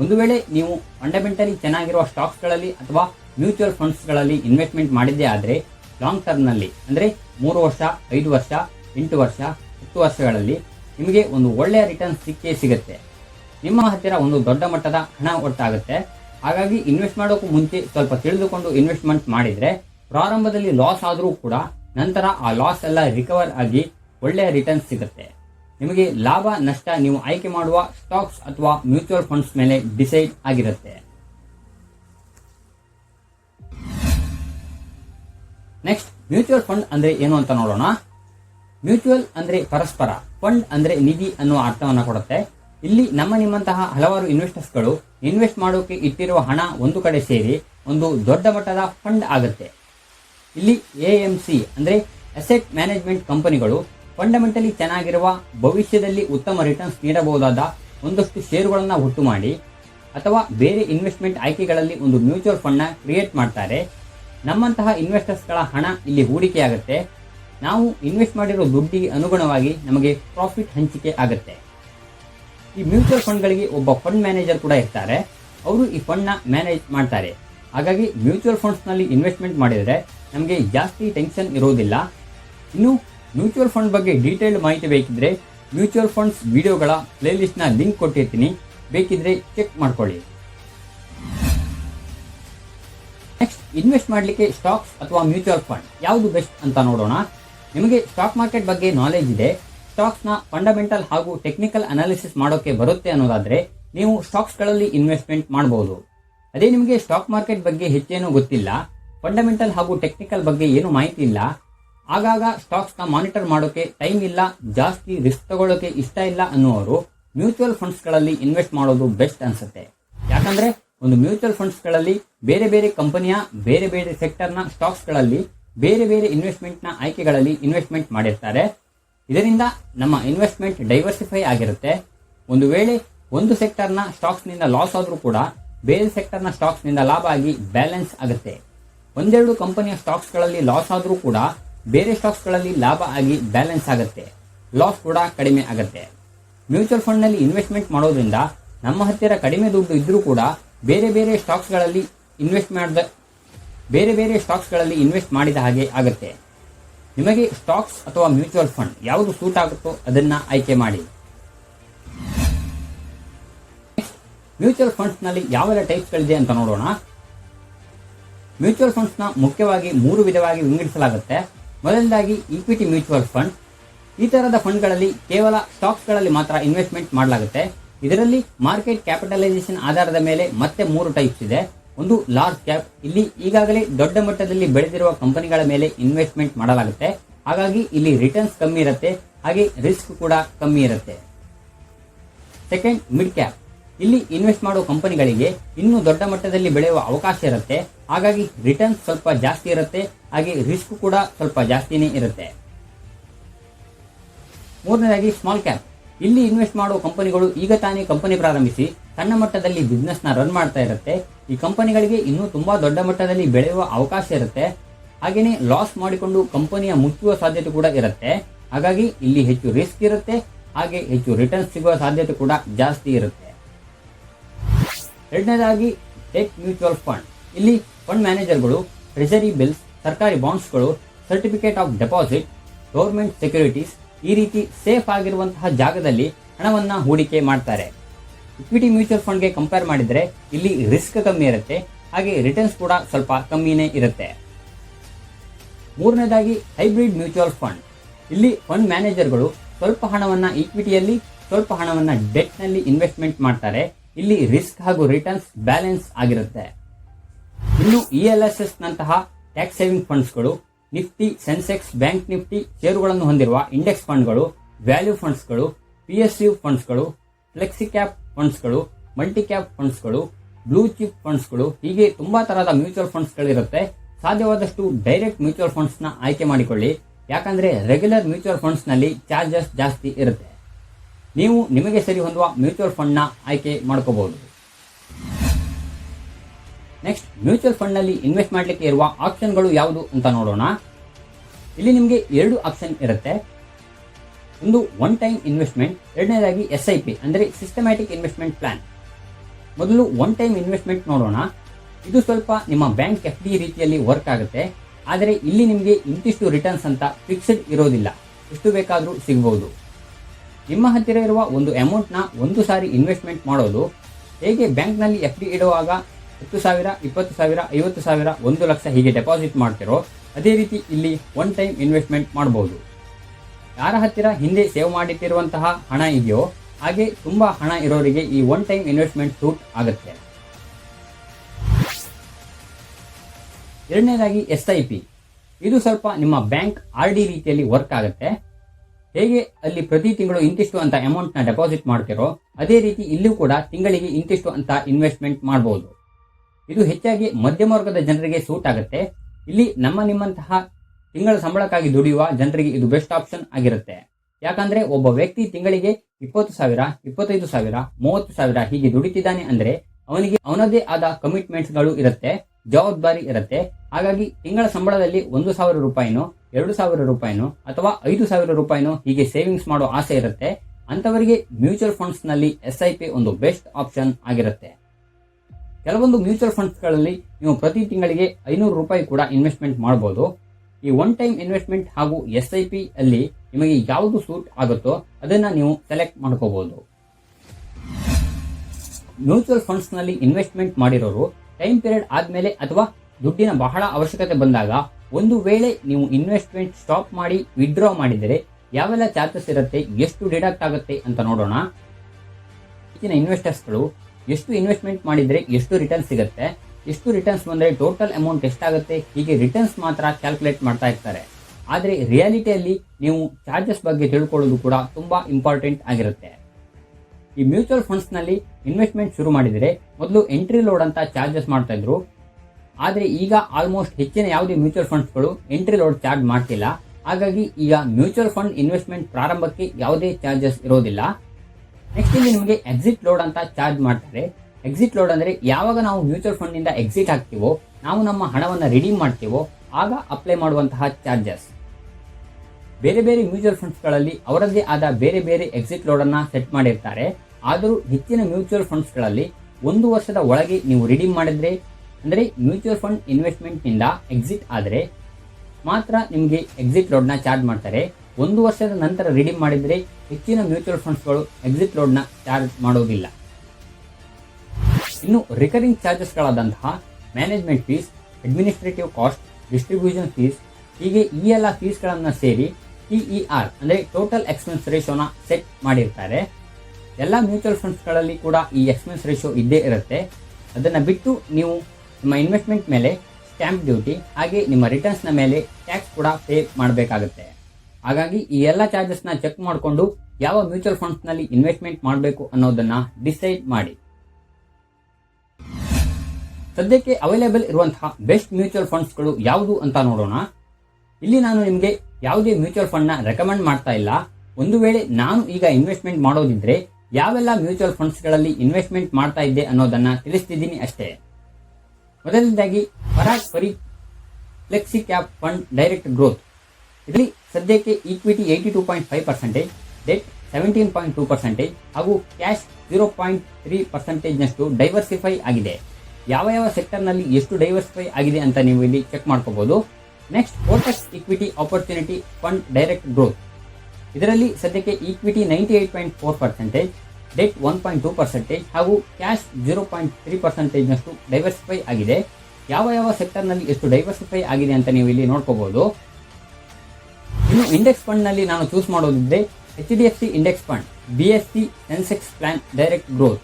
ಒಂದು ವೇಳೆ ನೀವು ಫಂಡಮೆಂಟಲಿ ಚೆನ್ನಾಗಿರುವ ಸ್ಟಾಕ್ಸ್ಗಳಲ್ಲಿ ಅಥವಾ ಮ್ಯೂಚುವಲ್ ಫಂಡ್ಸ್ಗಳಲ್ಲಿ ಇನ್ವೆಸ್ಟ್ಮೆಂಟ್ ಮಾಡಿದ್ದೇ ಆದರೆ ಲಾಂಗ್ ಟರ್ಮ್ನಲ್ಲಿ ಅಂದರೆ ಮೂರು ವರ್ಷ, ಐದು ವರ್ಷ, ಎಂಟು ವರ್ಷ, ಹತ್ತು ವರ್ಷಗಳಲ್ಲಿ ನಿಮಗೆ ಒಂದು ಒಳ್ಳೆಯ ರಿಟರ್ನ್ ಸಿಕ್ಕೇ ಸಿಗುತ್ತೆ. ನಿಮ್ಮ ಹತ್ತಿರ ಒಂದು ದೊಡ್ಡ ಮಟ್ಟದ ಹಣ ಒಟ್ಟಾಗುತ್ತೆ. ಹಾಗಾಗಿ ಇನ್ವೆಸ್ಟ್ ಮಾಡೋಕ್ಕೂ ಮುಂಚೆ ಸ್ವಲ್ಪ ತಿಳಿದುಕೊಂಡು ಇನ್ವೆಸ್ಟ್ಮೆಂಟ್ ಮಾಡಿದರೆ, ಪ್ರಾರಂಭದಲ್ಲಿ ಲಾಸ್ ಆದರೂ ಕೂಡ ನಂತರ ಆ ಲಾಸ್ ಎಲ್ಲ ರಿಕವರ್ ಆಗಿ ಒಳ್ಳೆಯ ರಿಟರ್ನ್ಸ್ ಸಿಗುತ್ತೆ. ನಿಮಗೆ ಲಾಭ, ನಷ್ಟ ನೀವು ಆಯ್ಕೆ ಮಾಡುವ ಸ್ಟಾಕ್ಸ್ ಅಥವಾ ಮ್ಯೂಚುವಲ್ ಫಂಡ್ಸ್ ಮೇಲೆ ಡಿಸೈಡ್ ಆಗಿರುತ್ತೆ. ನೆಕ್ಸ್ಟ್, ಮ್ಯೂಚುವಲ್ ಫಂಡ್ ಅಂದ್ರೆ ಏನು ಅಂತ ನೋಡೋಣ. ಮ್ಯೂಚುವಲ್ ಅಂದ್ರೆ ಪರಸ್ಪರ, ಫಂಡ್ ಅಂದ್ರೆ ನಿಧಿ ಅನ್ನುವ ಅರ್ಥವನ್ನು ಕೊಡುತ್ತೆ. ಇಲ್ಲಿ ನಮ್ಮ ನಿಮ್ಮಂತಹ ಹಲವಾರು ಇನ್ವೆಸ್ಟರ್ಸ್ಗಳು ಇನ್ವೆಸ್ಟ್ ಮಾಡೋಕೆ ಇಟ್ಟಿರುವ ಹಣ ಒಂದು ಕಡೆ ಸೇರಿ ಒಂದು ದೊಡ್ಡ ಮಟ್ಟದ ಫಂಡ್ ಆಗುತ್ತೆ. ಇಲ್ಲಿ ಎ ಎಂ ಸಿ ಅಂದ್ರೆ ಅಸೆಟ್ ಮ್ಯಾನೇಜ್ಮೆಂಟ್ ಕಂಪನಿಗಳು ಫಂಡಮೆಂಟಲಿ ಚೆನ್ನಾಗಿರುವ ಭವಿಷ್ಯದಲ್ಲಿ ಉತ್ತಮ ರಿಟರ್ನ್ಸ್ ನೀಡಬಹುದಾದ ಒಂದಷ್ಟು ಷೇರುಗಳನ್ನು ಒಟ್ಟು ಮಾಡಿ ಅಥವಾ ಬೇರೆ ಇನ್ವೆಸ್ಟ್ಮೆಂಟ್ ಆಯ್ಕೆಗಳಲ್ಲಿ ಒಂದು ಮ್ಯೂಚುವಲ್ ಫಂಡ್ನ ಕ್ರಿಯೇಟ್ ಮಾಡ್ತಾರೆ. ನಮ್ಮಂತಹ ಇನ್ವೆಸ್ಟರ್ಸ್ಗಳ ಹಣ ಇಲ್ಲಿ ಹೂಡಿಕೆಯಾಗುತ್ತೆ. ನಾವು ಇನ್ವೆಸ್ಟ್ ಮಾಡಿರೋ ದುಡ್ಡಿಗೆ ಅನುಗುಣವಾಗಿ ನಮಗೆ ಪ್ರಾಫಿಟ್ ಹಂಚಿಕೆ ಆಗುತ್ತೆ. ಈ ಮ್ಯೂಚುವಲ್ ಫಂಡ್ಗಳಿಗೆ ಒಬ್ಬ ಫಂಡ್ ಮ್ಯಾನೇಜರ್ ಕೂಡ ಇರ್ತಾರೆ. ಅವರು ಈ ಫಂಡ್ನ ಮ್ಯಾನೇಜ್ ಮಾಡ್ತಾರೆ. ಹಾಗಾಗಿ ಮ್ಯೂಚುವಲ್ ಫಂಡ್ಸ್ನಲ್ಲಿ ಇನ್ವೆಸ್ಟ್ಮೆಂಟ್ ಮಾಡಿದರೆ ನಮಗೆ ಜಾಸ್ತಿ ಟೆನ್ಷನ್ ಇರೋದಿಲ್ಲ. ಇನ್ನು ಮ್ಯೂಚುವಲ್ ಫಂಡ್ ಬಗ್ಗೆ ಡೀಟೇಲ್ಡ್ ಮಾಹಿತಿ ಬೇಕಿದ್ರೆ ಮ್ಯೂಚುವಲ್ ಫಂಡ್ಸ್ ವಿಡಿಯೋಗಳ ಪ್ಲೇಲಿಸ್ಟ್ನ ಲಿಂಕ್ ಕೊಟ್ಟಿರ್ತೀನಿ. ಬೇಕಿದ್ರೆ ಚೆಕ್ ಮಾಡ್ಕೊಳ್ಳಿ. ನೆಕ್ಸ್ಟ್, ಇನ್ವೆಸ್ಟ್ ಮಾಡಲಿಕ್ಕೆ ಸ್ಟಾಕ್ಸ್ ಅಥವಾ ಮ್ಯೂಚುವಲ್ ಫಂಡ್ ಯಾವುದು ಬೆಸ್ಟ್ ಅಂತ ನೋಡೋಣ. ನಿಮಗೆ ಸ್ಟಾಕ್ ಮಾರ್ಕೆಟ್ ಬಗ್ಗೆ ನಾಲೆಜ್ ಇದೆ. ಸ್ಟಾಕ್ಸ್ನ ಫಂಡಮೆಂಟಲ್ ಹಾಗೂ ಟೆಕ್ನಿಕಲ್ ಅನಾಲಿಸಿಸ್ ಮಾಡೋಕೆ ಬರುತ್ತೆ ಅನ್ನೋದಾದ್ರೆ ನೀವು ಸ್ಟಾಕ್ಸ್ಗಳಲ್ಲಿ ಇನ್ವೆಸ್ಟ್ಮೆಂಟ್ ಮಾಡಬಹುದು ಅದೇ ನಿಮಗೆ ಸ್ಟಾಕ್ ಮಾರ್ಕೆಟ್ ಬಗ್ಗೆ ಹೆಚ್ಚೇನೂ ಗೊತ್ತಿಲ್ಲ. ಫಂಡಮೆಂಟಲ್ ಹಾಗೂ ಟೆಕ್ನಿಕಲ್ ಬಗ್ಗೆ ಏನು ಮಾಹಿತಿ ಇಲ್ಲ. ಆಗಾಗ ಸ್ಟಾಕ್ಸ್ನ ಮಾನಿಟರ್ ಮಾಡೋಕೆ ಟೈಮ್ ಇಲ್ಲ, ಜಾಸ್ತಿ ರಿಸ್ಕ್ ತಗೊಳ್ಳೋಕೆ ಇಷ್ಟ ಇಲ್ಲ ಅನ್ನುವರು ಮ್ಯೂಚುವಲ್ ಫಂಡ್ಸ್ಗಳಲ್ಲಿ ಇನ್ವೆಸ್ಟ್ ಮಾಡೋದು ಬೆಸ್ಟ್ ಅನ್ಸುತ್ತೆ. ಯಾಕಂದ್ರೆ ಒಂದು ಮ್ಯೂಚುವಲ್ ಫಂಡ್ಸ್ಗಳಲ್ಲಿ ಬೇರೆ ಬೇರೆ ಕಂಪನಿಯ ಬೇರೆ ಬೇರೆ ಸೆಕ್ಟರ್ನ ಸ್ಟಾಕ್ಸ್ಗಳಲ್ಲಿ ಬೇರೆ ಬೇರೆ ಇನ್ವೆಸ್ಟ್ಮೆಂಟ್ನ ಆಯ್ಕೆಗಳಲ್ಲಿ ಇನ್ವೆಸ್ಟ್ಮೆಂಟ್ ಮಾಡಿರ್ತಾರೆ. ಇದರಿಂದ ನಮ್ಮ ಇನ್ವೆಸ್ಟ್ಮೆಂಟ್ ಡೈವರ್ಸಿಫೈ ಆಗಿರುತ್ತೆ. ಒಂದು ವೇಳೆ ಒಂದು ಸೆಕ್ಟರ್ನ ಸ್ಟಾಕ್ಸ್ನಿಂದ ಲಾಸ್ ಆದರೂ ಕೂಡ ಬೇರೆ ಸೆಕ್ಟರ್ನ ಸ್ಟಾಕ್ಸ್ನಿಂದ ಲಾಭ ಆಗಿ ಬ್ಯಾಲೆನ್ಸ್ ಆಗುತ್ತೆ. ಒಂದೆರಡು ಕಂಪನಿಯ ಸ್ಟಾಕ್ಸ್ಗಳಲ್ಲಿ ಲಾಸ್ ಆದರೂ ಕೂಡ ಬೇರೆ ಸ್ಟಾಕ್ಸ್ಗಳಲ್ಲಿ ಲಾಭ ಆಗಿ ಬ್ಯಾಲೆನ್ಸ್ ಆಗುತ್ತೆ. ಲಾಸ್ ಕೂಡ ಕಡಿಮೆ ಆಗುತ್ತೆ. ಮ್ಯೂಚುವಲ್ ಫಂಡ್ನಲ್ಲಿ ಇನ್ವೆಸ್ಟ್ಮೆಂಟ್ ಮಾಡೋದ್ರಿಂದ ನಮ್ಮ ಹತ್ತಿರ ಕಡಿಮೆ ದುಡ್ಡು ಇದ್ದರೂ ಕೂಡ ಬೇರೆ ಬೇರೆ ಸ್ಟಾಕ್ಸ್ಗಳಲ್ಲಿ ಇನ್ವೆಸ್ಟ್ ಮಾಡಿದ, ಬೇರೆ ಬೇರೆ ಸ್ಟಾಕ್ಸ್ಗಳಲ್ಲಿ ಇನ್ವೆಸ್ಟ್ ಮಾಡಿದ ಹಾಗೆ ಆಗುತ್ತೆ. ನಿಮಗೆ ಸ್ಟಾಕ್ಸ್ ಅಥವಾ ಮ್ಯೂಚುವಲ್ ಫಂಡ್ ಯಾವುದು ಸೂಟ್ ಆಗುತ್ತೋ ಅದನ್ನ ಆಯ್ಕೆ ಮಾಡಿ. ಮ್ಯೂಚುವಲ್ ಫಂಡ್ಸ್ನಲ್ಲಿ ಯಾವೆಲ್ಲ ಟೈಪ್ಸ್ಗಳಿದೆ ಅಂತ ನೋಡೋಣ. ಮ್ಯೂಚುವಲ್ ಫಂಡ್ಸ್ನ ಮುಖ್ಯವಾಗಿ ಮೂರು ವಿಧವಾಗಿ ವಿಂಗಡಿಸಲಾಗುತ್ತೆ. ಮೊದಲನೇದಾಗಿ ಈಕ್ವಿಟಿ ಮ್ಯೂಚುವಲ್ ಫಂಡ್ ಈ ಥರದ ಫಂಡ್ಗಳಲ್ಲಿ ಕೇವಲ ಸ್ಟಾಕ್ಸ್ಗಳಲ್ಲಿ ಮಾತ್ರ ಇನ್ವೆಸ್ಟ್ಮೆಂಟ್ ಮಾಡಲಾಗುತ್ತೆ. ಇದರಲ್ಲಿ ಮಾರ್ಕೆಟ್ ಕ್ಯಾಪಿಟಲೈಸೇಷನ್ ಆಧಾರದ ಮೇಲೆ ಮತ್ತೆ ಮೂರು ಟೈಪ್ಸ್ ಇದೆ. ಒಂದು ಲಾರ್ಜ್ ಕ್ಯಾಪ್ ಇಲ್ಲಿ ಈಗಾಗಲೇ ದೊಡ್ಡ ಮಟ್ಟದಲ್ಲಿ ಬೆಳೆದಿರುವ ಕಂಪನಿಗಳ ಮೇಲೆ ಇನ್ವೆಸ್ಟ್ಮೆಂಟ್ ಮಾಡಲಾಗುತ್ತೆ. ಹಾಗಾಗಿ ಇಲ್ಲಿ ರಿಟರ್ನ್ಸ್ ಕಮ್ಮಿ ಇರುತ್ತೆ. ಹಾಗೆ ರಿಸ್ಕ್ ಕೂಡ ಕಮ್ಮಿ ಇರುತ್ತೆ. ಸೆಕೆಂಡ್ ಮಿಡ್ ಕ್ಯಾಪ್ ಇಲ್ಲಿ ಇನ್ವೆಸ್ಟ್ ಮಾಡೋ ಕಂಪನಿಗಳಿಗೆ ಇನ್ನೂ ದೊಡ್ಡ ಮಟ್ಟದಲ್ಲಿ ಬೆಳೆಯುವ ಅವಕಾಶ ಇರುತ್ತೆ. ಹಾಗಾಗಿ ರಿಟರ್ನ್ಸ್ ಸ್ವಲ್ಪ ಜಾಸ್ತಿ ಇರುತ್ತೆ. ಹಾಗೆ ರಿಸ್ಕ್ ಕೂಡ ಸ್ವಲ್ಪ ಜಾಸ್ತಿನೇ ಇರುತ್ತೆ. ಮೂರನೇದಾಗಿ ಸ್ಮಾಲ್ ಕ್ಯಾಪ್ ಇಲ್ಲಿ ಇನ್ವೆಸ್ಟ್ ಮಾಡುವ ಕಂಪನಿಗಳು ಈಗ ತಾನೇ ಕಂಪನಿ ಪ್ರಾರಂಭಿಸಿ ಸಣ್ಣ ಮಟ್ಟದಲ್ಲಿ ಬಿಸ್ನೆಸ್ನ ರನ್ ಮಾಡ್ತಾ ಇರುತ್ತೆ. ಈ ಕಂಪನಿಗಳಿಗೆ ಇನ್ನೂ ತುಂಬಾ ದೊಡ್ಡ ಮಟ್ಟದಲ್ಲಿ ಬೆಳೆಯುವ ಅವಕಾಶ ಇರುತ್ತೆ. ಹಾಗೆಯೇ ಲಾಸ್ ಮಾಡಿಕೊಂಡು ಕಂಪನಿಯ ಮುಚ್ಚುವ ಸಾಧ್ಯತೆ ಕೂಡ ಇರುತ್ತೆ. ಹಾಗಾಗಿ ಇಲ್ಲಿ ಹೆಚ್ಚು ರಿಸ್ಕ್ ಇರುತ್ತೆ. ಹಾಗೆ ಹೆಚ್ಚು ರಿಟರ್ನ್ಸ್ ಸಿಗುವ ಸಾಧ್ಯತೆ ಕೂಡ ಜಾಸ್ತಿ ಇರುತ್ತೆ. ಎರಡನೇದಾಗಿ ಟೆಕ್ ಮ್ಯೂಚುವಲ್ ಫಂಡ್ ಇಲ್ಲಿ ಫಂಡ್ ಮ್ಯಾನೇಜರ್ಗಳು ಟ್ರೆಜರಿ ಬಿಲ್ಸ್ ಸರ್ಕಾರಿ ಬಾಂಡ್ಸ್ಗಳು certificate of deposit government securities ಈ ರೀತಿ ಸೇಫ್ ಆಗಿರುವಂತಹ ಜಾಗದಲ್ಲಿ ಹಣವನ್ನು ಹೂಡಿಕೆ ಮಾಡ್ತಾರೆ. ಇಕ್ವಿಟಿ ಮ್ಯೂಚುವಲ್ ಫಂಡ್ಗೆ ಕಂಪೇರ್ ಮಾಡಿದರೆ ಇಲ್ಲಿ ರಿಸ್ಕ್ ಕಮ್ಮಿ ಇರುತ್ತೆ, ಹಾಗೆ ರಿಟರ್ನ್ಸ್ ಕೂಡ ಸ್ವಲ್ಪ ಕಮ್ಮಿನೇ ಇರುತ್ತೆ. ಮೂರನೇದಾಗಿ ಹೈಬ್ರಿಡ್ ಮ್ಯೂಚುವಲ್ ಫಂಡ್ ಇಲ್ಲಿ ಫಂಡ್ ಮ್ಯಾನೇಜರ್ಗಳು ಸ್ವಲ್ಪ ಹಣವನ್ನು ಇಕ್ವಿಟಿಯಲ್ಲಿ ಸ್ವಲ್ಪ ಹಣವನ್ನು ಡೆಟ್ನಲ್ಲಿ ಇನ್ವೆಸ್ಟ್ಮೆಂಟ್ ಮಾಡ್ತಾರೆ. ಇಲ್ಲಿ ರಿಸ್ಕ್ ಹಾಗೂ ರಿಟರ್ನ್ಸ್ ಬ್ಯಾಲೆನ್ಸ್ ಆಗಿರುತ್ತೆ. ಇನ್ನು ಇ ಎಲ್ ಎಸ್ ಎಸ್ ನಂತಹ ಟ್ಯಾಕ್ಸ್ ಸೇವಿಂಗ್ ಫಂಡ್ಸ್ಗಳು ನಿಫ್ಟಿ ಸೆನ್ಸೆಕ್ಸ್ ಬ್ಯಾಂಕ್ ನಿಫ್ಟಿ ಷೇರುಗಳನ್ನು ಹೊಂದಿರುವ ಇಂಡೆಕ್ಸ್ ಫಂಡ್ಗಳು ವ್ಯಾಲ್ಯೂ ಫಂಡ್ಸ್ಗಳು ಪಿ ಎಸ್ ಯು ಫಂಡ್ಸ್ಗಳು ಫ್ಲೆಕ್ಸಿ ಕ್ಯಾಪ್ ಫಂಡ್ಸ್ಗಳು ಮಲ್ಟಿ ಕ್ಯಾಪ್ ಫಂಡ್ಸ್ಗಳು ಬ್ಲೂ ಚಿಪ್ ಫಂಡ್ಸ್ಗಳು ಹೀಗೆ ತುಂಬಾ ತರಹದ ಮ್ಯೂಚುವಲ್ ಫಂಡ್ಸ್ಗಳಿರುತ್ತೆ ಸಾಧ್ಯವಾದಷ್ಟು ಡೈರೆಕ್ಟ್ ಮ್ಯೂಚುವಲ್ ಫಂಡ್ಸ್ನ ಆಯ್ಕೆ ಮಾಡಿಕೊಳ್ಳಿ. ಯಾಕಂದ್ರೆ ರೆಗ್ಯುಲರ್ ಮ್ಯೂಚುವಲ್ ಫಂಡ್ಸ್ನಲ್ಲಿ ಚಾರ್ಜಸ್ ಜಾಸ್ತಿ ಇರುತ್ತೆ. ನೀವು ನಿಮಗೆ ಸರಿ ಹೊಂದುವ ಮ್ಯೂಚುವಲ್ ಫಂಡ್ನ ಆಯ್ಕೆ ಮಾಡ್ಕೋಬಹುದು. ನೆಕ್ಸ್ಟ್, ಮ್ಯೂಚುವಲ್ ಫಂಡ್ನಲ್ಲಿ ಇನ್ವೆಸ್ಟ್ ಮಾಡಲಿಕ್ಕೆ ಇರುವ ಆಪ್ಷನ್ಗಳು ಯಾವುದು ಅಂತ ನೋಡೋಣ. ಇಲ್ಲಿ ನಿಮಗೆ ಎರಡು ಆಪ್ಷನ್ ಇರುತ್ತೆ. ಒಂದು ಒನ್ ಟೈಮ್ ಇನ್ವೆಸ್ಟ್ಮೆಂಟ್, ಎರಡನೇದಾಗಿ ಎಸ್ ಐ ಪಿ, ಅಂದರೆ ಸಿಸ್ಟಮ್ಯಾಟಿಕ್ ಇನ್ವೆಸ್ಟ್ಮೆಂಟ್ ಪ್ಲಾನ್. ಮೊದಲು ಒನ್ ಟೈಮ್ ಇನ್ವೆಸ್ಟ್ಮೆಂಟ್ ನೋಡೋಣ. ಇದು ಸ್ವಲ್ಪ ನಿಮ್ಮ ಬ್ಯಾಂಕ್ ಎಫ್ ಡಿ ರೀತಿಯಲ್ಲಿ ವರ್ಕ್ ಆಗುತ್ತೆ. ಆದರೆ ಇಲ್ಲಿ ನಿಮಗೆ ಇಂತಿಷ್ಟು ರಿಟರ್ನ್ಸ್ ಅಂತ ಫಿಕ್ಸ್ಡ್ ಇರೋದಿಲ್ಲ. ಎಷ್ಟು ಬೇಕಾದರೂ ಸಿಗಬಹುದು ನಿಮ್ಮ ಹತ್ತಿರ ಇರುವ ಒಂದು ಅಮೌಂಟ್ನ ಒಂದು ಸಾರಿ ಇನ್ವೆಸ್ಟ್ಮೆಂಟ್ ಮಾಡೋದು ಹೇಗೆ ಬ್ಯಾಂಕ್ನಲ್ಲಿ ಎಫ್ ಡಿ ಇಡುವಾಗ ಹತ್ತು ಸಾವಿರ, ಇಪ್ಪತ್ತು ಸಾವಿರ, ಐವತ್ತು ಸಾವಿರ, ಒಂದು ಲಕ್ಷ ಹೀಗೆ ಡೆಪಾಸಿಟ್ ಮಾಡ್ತಿರೋ, ಅದೇ ರೀತಿ ಇಲ್ಲಿ ಒನ್ ಟೈಮ್ ಇನ್ವೆಸ್ಟ್ಮೆಂಟ್ ಮಾಡಬಹುದು ಯಾರ ಹತ್ತಿರ ಹಿಂದೆ ಸೇವ್ ಮಾಡಿಟ್ಟಿರುವಂತಹ ಹಣ ಇದೆಯೋ, ಹಾಗೆ ತುಂಬ ಹಣ ಇರೋರಿಗೆ ಈ ಒನ್ ಟೈಮ್ ಇನ್ವೆಸ್ಟ್ಮೆಂಟ್ ಸೂಟ್ ಆಗುತ್ತೆ. ಎರಡನೇದಾಗಿ ಎಸ್ ಐ ಪಿ ಇದು ಸ್ವಲ್ಪ ನಿಮ್ಮ ಬ್ಯಾಂಕ್ ಆರ್ ಡಿ ರೀತಿಯಲ್ಲಿ ವರ್ಕ್ ಆಗುತ್ತೆ. ಹೇಗೆ ಅಲ್ಲಿ ಪ್ರತಿ ತಿಂಗಳು ಇಂತಿಷ್ಟು ಅಂತ ಅಮೌಂಟ್ನ ಡೆಪಾಸಿಟ್ ಮಾಡ್ತಿರೋ, ಅದೇ ರೀತಿ ಇಲ್ಲೂ ಕೂಡ ತಿಂಗಳಿಗೆ ಇಂತಿಷ್ಟು ಅಂತ ಇನ್ವೆಸ್ಟ್ಮೆಂಟ್ ಮಾಡಬಹುದು ಇದು ಹೆಚ್ಚಾಗಿ ಮಧ್ಯಮ ವರ್ಗದ ಜನರಿಗೆ ಸೂಟ್ ಆಗುತ್ತೆ. ಇಲ್ಲಿ ನಮ್ಮ ನಿಮ್ಮಂತಹ ತಿಂಗಳ ಸಂಬಳಕ್ಕಾಗಿ ದುಡಿಯುವ ಜನರಿಗೆ ಇದು ಬೆಸ್ಟ್ ಆಪ್ಷನ್ ಆಗಿರುತ್ತೆ. ಯಾಕಂದ್ರೆ ಒಬ್ಬ ವ್ಯಕ್ತಿ ತಿಂಗಳಿಗೆ ಇಪ್ಪತ್ತು ಸಾವಿರ, ಇಪ್ಪತ್ತೈದು ಸಾವಿರ, ಮೂವತ್ತು ಸಾವಿರ ಹೀಗೆ ದುಡಿತಿದ್ದಾನೆ ಅಂದ್ರೆ ಅವನಿಗೆ ಅವನದೇ ಆದ ಕಮಿಟ್ಮೆಂಟ್ಸ್ಗಳು ಇರುತ್ತೆ, ಜವಾಬ್ದಾರಿ ಇರುತ್ತೆ. ಹಾಗಾಗಿ ತಿಂಗಳ ಸಂಬಳದಲ್ಲಿ ಒಂದು ಸಾವಿರ ರೂಪಾಯಿನೋ ಎರಡು ಸಾವಿರ ರೂಪಾಯಿನೋ ಅಥವಾ ಐದು ಸಾವಿರ ರೂಪಾಯಿನೋ ಹೀಗೆ ಸೇವಿಂಗ್ಸ್ ಮಾಡೋ ಆಸೆ ಇರುತ್ತೆ ಅಂತವರಿಗೆ ಮ್ಯೂಚುವಲ್ ಫಂಡ್ಸ್ನಲ್ಲಿ ಎಸ್ ಐ ಪಿ ಒಂದು ಬೆಸ್ಟ್ ಆಪ್ಷನ್ ಆಗಿರುತ್ತೆ. ಕೆಲವೊಂದು ಮ್ಯೂಚುವಲ್ ಫಂಡ್ಸ್ಗಳಲ್ಲಿ ನೀವು ಪ್ರತಿ ತಿಂಗಳಿಗೆ ಐನೂರು ರೂಪಾಯಿ ಕೂಡ ಇನ್ವೆಸ್ಟ್ಮೆಂಟ್ ಮಾಡಬಹುದು ಈ ಒನ್ ಟೈಮ್ ಇನ್ವೆಸ್ಟ್ಮೆಂಟ್ ಹಾಗೂ ಎಸ್ ಐ ಪಿ ಅಲ್ಲಿ ನಿಮಗೆ ಯಾವುದು ಸೂಟ್ ಆಗುತ್ತೋ ಅದನ್ನ ನೀವು ಸೆಲೆಕ್ಟ್ ಮಾಡ್ಕೋಬಹುದು ಮ್ಯೂಚುವಲ್ ಫಂಡ್ಸ್ನಲ್ಲಿ ಇನ್ವೆಸ್ಟ್ಮೆಂಟ್ ಮಾಡಿರೋರು ಟೈಮ್ ಪೀರಿಯಡ್ ಆದ್ಮೇಲೆ ಅಥವಾ ದುಡ್ಡಿನ ಬಹಳ ಅವಶ್ಯಕತೆ ಬಂದಾಗ ಒಂದು ವೇಳೆ ನೀವು ಇನ್ವೆಸ್ಟ್ಮೆಂಟ್ ಸ್ಟಾಪ್ ಮಾಡಿ ವಿಡ್ರಾ ಮಾಡಿದರೆ ಯಾವೆಲ್ಲ ಚಾರ್ಜಸ್ ಇರುತ್ತೆ, ಎಷ್ಟು ಡಿಡಕ್ಟ್ ಆಗುತ್ತೆ ಅಂತ ನೋಡೋಣ. ಹೆಚ್ಚಿನ ಇನ್ವೆಸ್ಟರ್ಸ್ಗಳು ಎಷ್ಟು ಇನ್ವೆಸ್ಟ್ಮೆಂಟ್ ಮಾಡಿದರೆ ಎಷ್ಟು ರಿಟರ್ನ್ ಸಿಗುತ್ತೆ, ಎಷ್ಟು ರಿಟರ್ನ್ಸ್ ಬಂದರೆ ಟೋಟಲ್ ಅಮೌಂಟ್ ಎಷ್ಟಾಗುತ್ತೆ, ಹೀಗೆ ರಿಟರ್ನ್ಸ್ ಮಾತ್ರ ಕ್ಯಾಲ್ಕುಲೇಟ್ ಮಾಡ್ತಾ ಇರ್ತಾರೆ. ಆದರೆ ರಿಯಾಲಿಟಿಯಲ್ಲಿ ನೀವು ಚಾರ್ಜಸ್ ಬಗ್ಗೆ ತಿಳ್ಕೊಳ್ಳೋದು ಕೂಡ ತುಂಬ ಇಂಪಾರ್ಟೆಂಟ್ ಆಗಿರುತ್ತೆ. ಈ ಮ್ಯೂಚುವಲ್ ಫಂಡ್ಸ್ನಲ್ಲಿ ಇನ್ವೆಸ್ಟ್ಮೆಂಟ್ ಶುರು ಮಾಡಿದರೆ ಮೊದಲು ಎಂಟ್ರಿ ಲೋಡ್ ಅಂತ ಚಾರ್ಜಸ್ ಮಾಡ್ತಾ ಇದ್ರು ಆದರೆ ಈಗ ಆಲ್ಮೋಸ್ಟ್ ಹೆಚ್ಚಿನ ಯಾವುದೇ ಮ್ಯೂಚುವಲ್ ಫಂಡ್ಸ್ಗಳು ಎಂಟ್ರಿ ಲೋಡ್ ಚಾರ್ಜ್ ಮಾಡ್ತಿಲ್ಲ. ಹಾಗಾಗಿ ಈಗ ಮ್ಯೂಚುವಲ್ ಫಂಡ್ ಇನ್ವೆಸ್ಟ್ಮೆಂಟ್ ಪ್ರಾರಂಭಕ್ಕೆ ಯಾವುದೇ ಚಾರ್ಜಸ್ ಇರೋದಿಲ್ಲ. ನೆಕ್ಸ್ಟ್ ಇಲ್ಲಿ ನಿಮಗೆ ಎಕ್ಸಿಟ್ ಲೋಡ್ ಅಂತ ಚಾರ್ಜ್ ಮಾಡ್ತಾರೆ. ಎಕ್ಸಿಟ್ ಲೋಡ್ ಅಂದರೆ ಯಾವಾಗ ನಾವು ಮ್ಯೂಚುವಲ್ ಫಂಡ್ನಿಂದ ಎಕ್ಸಿಟ್ ಆಗ್ತೀವೋ ನಾವು ನಮ್ಮ ಹಣವನ್ನು ರಿಡೀಮ್ ಮಾಡ್ತೀವೋ, ಆಗ ಅಪ್ಲೈ ಮಾಡುವಂತಹ ಚಾರ್ಜಸ್ ಬೇರೆ ಬೇರೆ ಮ್ಯೂಚುವಲ್ ಫಂಡ್ಸ್ಗಳಲ್ಲಿ ಅವರದ್ದೇ ಆದ ಬೇರೆ ಬೇರೆ ಎಕ್ಸಿಟ್ ಲೋಡ್ ಅನ್ನ ಸೆಟ್ ಮಾಡಿರ್ತಾರೆ. ಆದರೂ ಹೆಚ್ಚಿನ ಮ್ಯೂಚುವಲ್ ಫಂಡ್ಸ್ಗಳಲ್ಲಿ ಒಂದು ವರ್ಷದ ಒಳಗೆ ನೀವು ರಿಡೀಮ್ ಮಾಡಿದ್ರೆ ಅಂದ್ರೆ ಮ್ಯೂಚುವಲ್ ಫಂಡ್ ಇನ್ವೆಸ್ಟ್ಮೆಂಟ್ನಿಂದ ಎಕ್ಸಿಟ್ ಆದರೆ ಮಾತ್ರ ನಿಮಗೆ ಎಕ್ಸಿಟ್ ಲೋಡ್ನ ಚಾರ್ಜ್ ಮಾಡ್ತಾರೆ. ಒಂದು ವರ್ಷದ ನಂತರ ರಿಡೀಮ್ ಮಾಡಿದರೆ ಹೆಚ್ಚಿನ ಮ್ಯೂಚುವಲ್ ಫಂಡ್ಸ್ಗಳು ಎಕ್ಸಿಟ್ ಲೋಡ್ನ ಚಾರ್ಜ್ ಮಾಡೋದಿಲ್ಲ. ಇನ್ನು recurring ಚಾರ್ಜಸ್ಗಳಾದಂತಹ management fees administrative cost distribution fees ಹೀಗೆ ಈ ಎಲ್ಲ ಫೀಸ್ಗಳನ್ನು ಸೇರಿ ಟಿಇಆರ್ ಅಂದರೆ ಟೋಟಲ್ ಎಕ್ಸ್ಪೆನ್ಸ್ ರೇಷೋನ ಸೆಟ್ ಮಾಡಿರ್ತಾರೆ. ಎಲ್ಲ ಮ್ಯೂಚುವಲ್ ಫಂಡ್ಸ್ಗಳಲ್ಲಿ ಕೂಡ ಈ ಎಕ್ಸ್ಪೆನ್ಸ್ ರೇಷೋ ಇದ್ದೇ ಇರುತ್ತೆ. ಅದನ್ನು ಬಿಟ್ಟು ನೀವು ನಿಮ್ಮ ಇನ್ವೆಸ್ಟ್ಮೆಂಟ್ ಮೇಲೆ ಸ್ಟ್ಯಾಂಪ್ ಡ್ಯೂಟಿ ಹಾಗೆ ನಿಮ್ಮ ರಿಟರ್ನ್ಸ್ನ ಮೇಲೆ ಟ್ಯಾಕ್ಸ್ ಕೂಡ ಪೇ ಮಾಡಬೇಕಾಗುತ್ತೆ. ಹಾಗಾಗಿ ಈ ಎಲ್ಲ ಚಾರ್ಜಸ್ನ ಚೆಕ್ ಮಾಡಿಕೊಂಡು ಯಾವ ಮ್ಯೂಚುವಲ್ ಫಂಡ್ಸ್ನಲ್ಲಿ ಇನ್ವೆಸ್ಟ್ಮೆಂಟ್ ಮಾಡಬೇಕು ಅನ್ನೋದನ್ನ ಡಿಸೈಡ್ ಮಾಡಿ. ಸದ್ಯಕ್ಕೆ ಅವೈಲೇಬಲ್ ಇರುವಂತಹ ಬೆಸ್ಟ್ ಮ್ಯೂಚುವಲ್ ಫಂಡ್ಸ್ಗಳು ಯಾವುದು ಅಂತ ನೋಡೋಣ. ಇಲ್ಲಿ ನಾನು ನಿಮಗೆ ಯಾವುದೇ ಮ್ಯೂಚುವಲ್ ಫಂಡ್ನ ರೆಕಮೆಂಡ್ ಮಾಡ್ತಾ ಇಲ್ಲ. ಒಂದು ವೇಳೆ ನಾನು ಈಗ ಇನ್ವೆಸ್ಟ್ಮೆಂಟ್ ಮಾಡೋದಿದ್ರೆ ಯಾವೆಲ್ಲ ಮ್ಯೂಚುವಲ್ ಫಂಡ್ಸ್ಗಳಲ್ಲಿ ಇನ್ವೆಸ್ಟ್ಮೆಂಟ್ ಮಾಡ್ತಾ ಇದ್ದೆ ಅನ್ನೋದನ್ನ ತಿಳಿಸ್ತಿದ್ದೀನಿ ಅಷ್ಟೇ. ಮೊದಲನೇದಾಗಿ Parag Parikh flexi cap fund direct growth. ಇದರಲ್ಲಿ ಸದ್ಯಕ್ಕೆ equity eighty two point five percentage, debt seventeen point two percentage ಹಾಗೂ ಕ್ಯಾಶ್ ಜೀರೋ ಪಾಯಿಂಟ್ ತ್ರೀ ಪರ್ಸೆಂಟೇಜ್ನಷ್ಟು ಡೈವರ್ಸಿಫೈ ಆಗಿದೆ. ಯಾವ ಯಾವ ಸೆಕ್ಟರ್ನಲ್ಲಿ ಎಷ್ಟು ಡೈವರ್ಸಿಫೈ ಆಗಿದೆ ಅಂತ ನೀವು ಇಲ್ಲಿ ಚೆಕ್ ಮಾಡ್ಕೋಬಹುದು next ಕೋಟೆಕ್ಸ್ equity opportunity fund direct growth ಇದರಲ್ಲಿ ಸದ್ಯಕ್ಕೆ equity ninety eight point four percentage debt one point two percentage ಹಾಗೂ ಕ್ಯಾಶ್ ಜೀರೋ ಪಾಯಿಂಟ್ ತ್ರೀ ಪರ್ಸೆಂಟೇಜ್ನಷ್ಟು ಡೈವರ್ಸಿಫೈ ಆಗಿದೆ. ಯಾವ ಯಾವ ಸೆಕ್ಟರ್ನಲ್ಲಿ ಎಷ್ಟು ಡೈವರ್ಸಿಫೈ ಆಗಿದೆ ಅಂತ ನೀವು ಇಲ್ಲಿ ನೋಡ್ಕೋಬಹುದು ಇನ್ನು ಇಂಡೆಕ್ಸ್ ಫಂಡ್ನಲ್ಲಿ ನಾನು choose ಮಾಡೋದಿದ್ರೆ H D F C index fund B S C Sensex plan direct growth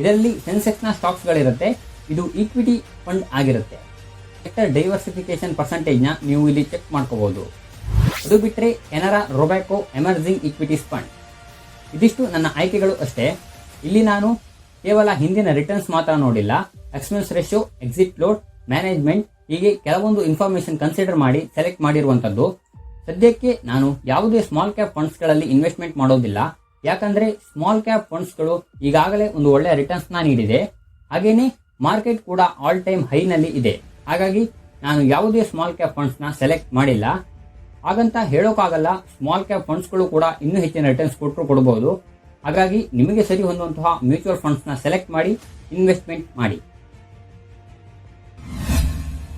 ಇದರಲ್ಲಿ ಸೆನ್ಸೆಕ್ಸ್ನ ಸ್ಟಾಕ್ಸ್ಗಳಿರುತ್ತೆ ಇದು ಈಕ್ವಿಟಿ ಫಂಡ್ ಆಗಿರುತ್ತೆ. ಸೆಕ್ಟರ್ ಡೈವರ್ಸಿಫಿಕೇಶನ್ ಪರ್ಸೆಂಟೇಜ್ನ ನೀವು ಇಲ್ಲಿ ಚೆಕ್ ಮಾಡ್ಕೋಬಹುದು ಅದು ಬಿಟ್ಟರೆ Canara Robeco emerging equities fund ಇದಿಷ್ಟು ನನ್ನ ಆಯ್ಕೆಗಳು ಅಷ್ಟೇ. ಇಲ್ಲಿ ನಾನು ಕೇವಲ ಹಿಂದಿನ ರಿಟರ್ನ್ಸ್ ಮಾತ್ರ ನೋಡಿಲ್ಲ. Expense ratio exit load management ಹೀಗೆ ಕೆಲವೊಂದು ಇನ್ಫಾರ್ಮೇಶನ್ ಕನ್ಸಿಡರ್ ಮಾಡಿ ಸೆಲೆಕ್ಟ್ ಮಾಡಿರುವಂಥದ್ದು. ಸದ್ಯಕ್ಕೆ ನಾನು ಯಾವುದೇ ಸ್ಮಾಲ್ ಕ್ಯಾಪ್ ಫಂಡ್ಸ್ಗಳಲ್ಲಿ ಇನ್ವೆಸ್ಟ್ಮೆಂಟ್ ಮಾಡೋದಿಲ್ಲ. ಯಾಕಂದ್ರೆ ಸ್ಮಾಲ್ ಕ್ಯಾಪ್ ಫಂಡ್ಸ್ಗಳು ಈಗಾಗಲೇ ಒಂದು ಒಳ್ಳೆಯ ರಿಟರ್ನ್ಸ್ನ ನೀಡಿದೆ. ಹಾಗೇನೆ ಮಾರ್ಕೆಟ್ ಕೂಡ ಆಲ್ ಟೈಮ್ ಹೈನಲ್ಲಿ ಇದೆ. ಹಾಗಾಗಿ ನಾನು ಯಾವುದೇ ಸ್ಮಾಲ್ ಕ್ಯಾಪ್ ಫಂಡ್ಸ್ನ ಸೆಲೆಕ್ಟ್ ಮಾಡಿಲ್ಲ. ಹಾಗಂತ ಹೇಳೋಕ್ಕಾಗಲ್ಲ ಸ್ಮಾಲ್ ಕ್ಯಾಪ್ ಫಂಡ್ಸ್ಗಳು ಕೂಡ ಇನ್ನೂ ಹೆಚ್ಚಿನ ರಿಟರ್ನ್ಸ್ ಕೊಟ್ಟರು ಕೊಡಬಹುದು ಹಾಗಾಗಿ ನಿಮಗೆ ಸರಿ ಹೊಂದುವಂತಹ ಮ್ಯೂಚುವಲ್ ಫಂಡ್ಸ್ನ ಸೆಲೆಕ್ಟ್ ಮಾಡಿ ಇನ್ವೆಸ್ಟ್ಮೆಂಟ್ ಮಾಡಿ.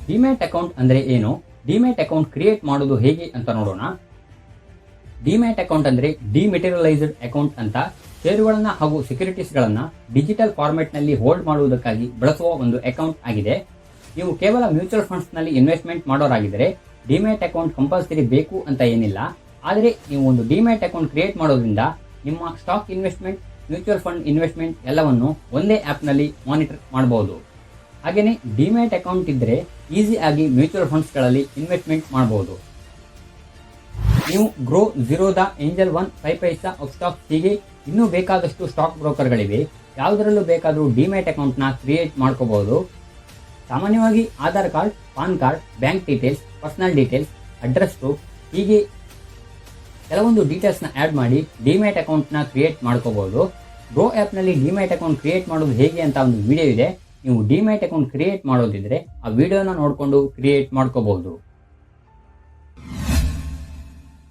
ಡಿಮ್ಯಾಟ್ ಅಕೌಂಟ್ ಅಂದ್ರೆ ಏನು? ಡಿಮ್ಯಾಟ್ ಅಕೌಂಟ್ ಕ್ರಿಯೇಟ್ ಮಾಡೋದು ಹೇಗೆ ಅಂತ ನೋಡೋಣ. ಡಿಮ್ಯಾಟ್ ಅಕೌಂಟ್ ಅಂದ್ರೆ ಡಿಮೆಟೀರಿಯಲೈಸ್ಡ್ ಅಕೌಂಟ್ ಅಂತ ಷೇರುಗಳನ್ನ ಹಾಗೂ ಸೆಕ್ಯೂರಿಟೀಸ್ಗಳನ್ನ ಡಿಜಿಟಲ್ ಫಾರ್ಮೆಟ್ನಲ್ಲಿ ಹೋಲ್ಡ್ ಮಾಡುವುದಕ್ಕಾಗಿ ಬಳಸುವ ಒಂದು ಅಕೌಂಟ್ ಆಗಿದೆ. ನೀವು ಕೇವಲ ಮ್ಯೂಚುವಲ್ ಫಂಡ್ಸ್ನಲ್ಲಿ ಇನ್ವೆಸ್ಟ್ಮೆಂಟ್ ಮಾಡೋರಾಗಿದ್ದರೆ ಡಿಮ್ಯಾಟ್ ಅಕೌಂಟ್ ಕಂಪಲ್ಸರಿ ಬೇಕು ಅಂತ ಏನಿಲ್ಲ. ಆದರೆ ನೀವು ಒಂದು ಡಿಮ್ಯಾಟ್ ಅಕೌಂಟ್ ಕ್ರಿಯೇಟ್ ಮಾಡೋದ್ರಿಂದ ನಿಮ್ಮ stock investment mutual fund investment ಎಲ್ಲವನ್ನು ಒಂದೇ ಆ್ಯಪ್ನಲ್ಲಿ ಮಾನಿಟರ್ ಮಾಡಬಹುದು ಹಾಗೆಯೇ ಡಿಮ್ಯಾಟ್ ಅಕೌಂಟ್ ಇದ್ದರೆ ಆಗಿ ಮ್ಯೂಚುವಲ್ ಫಂಡ್ಸ್ಗಳಲ್ಲಿ ಇನ್ವೆಸ್ಟ್ಮೆಂಟ್ ಮಾಡಬಹುದು ನೀವು Groww Zerodha Angel One five paisa Upstox ಹೀಗೆ ಇನ್ನೂ ಬೇಕಾದಷ್ಟು ಸ್ಟಾಕ್ ಬ್ರೋಕರ್ಗಳಿವೆ ಯಾವುದರಲ್ಲೂ ಬೇಕಾದರೂ ಡಿಮ್ಯಾಟ್ ಅಕೌಂಟ್ನ ಕ್ರಿಯೇಟ್ ಮಾಡ್ಕೋಬಹುದು ಸಾಮಾನ್ಯವಾಗಿ Aadhaar card, PAN card, bank details, personal details, address proof ಹೀಗೆ ಕೆಲವೊಂದು ಡೀಟೇಲ್ಸ್ನ ಆ್ಯಡ್ ಮಾಡಿ ಡಿಮ್ಯಾಟ್ ಅಕೌಂಟ್ನ ಕ್ರಿಯೇಟ್ ಮಾಡ್ಕೋಬೋದು. ಗ್ರೋ ಆ್ಯಪ್ನಲ್ಲಿ ಡಿಮ್ಯಾಟ್ ಅಕೌಂಟ್ ಕ್ರಿಯೇಟ್ ಮಾಡೋದು ಹೇಗೆ ಅಂತ ಒಂದು ವಿಡಿಯೋ ಇದೆ. ನೀವು ಡಿಮ್ಯಾಟ್ ಅಕೌಂಟ್ ಕ್ರಿಯೇಟ್ ಮಾಡೋದಿದ್ರೆ ಆ ವಿಡಿಯೋನ ನೋಡಿಕೊಂಡು ಕ್ರಿಯೇಟ್ ಮಾಡ್ಕೋಬಹುದು